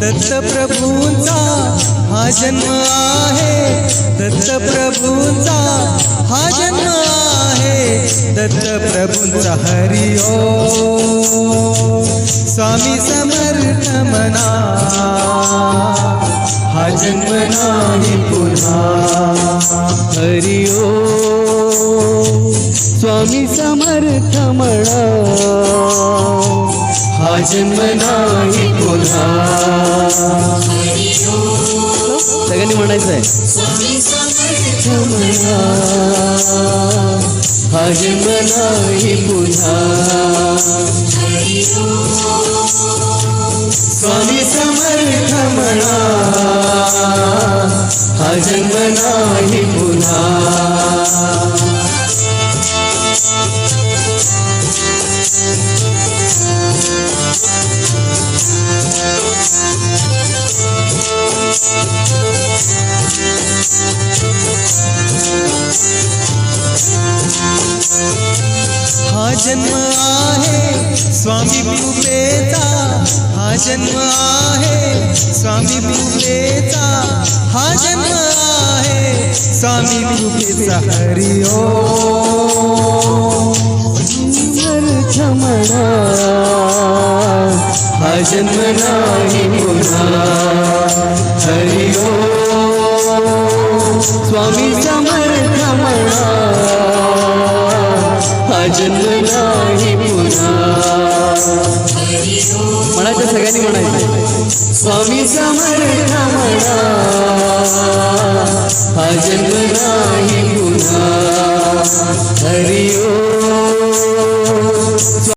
दत्तप्रभूंचा हा जन्म आहे दत्तप्रभूंचा हा जन्म आहे दत्तप्रभूंचा हरि ओ स्वामी समर्थ मना हा जन्म नाही पुन्हा हरि ओ स्वामी समर्थ म्हणा हा जन्म नाही पुन्हा. सगळ्यांनी म्हणायचं आहे हा जन्म नाही पुन्हा. स्वामी समर्थ म्हणा. हा जन्म नाही पुन्हा. जन्म आहे. स्वामी कृपेचा हा जन्म आहे. स्वामी कृपेचा हा जन्म आहे. स्वामी कृपेचा हरि ओ समर्थ हा जन्म नाही पुन्हा हरि ओ स्वामी म्हणायचं स्वामी समर्थ म्हणा हा जन्म नाही पुन्हा हरि ओ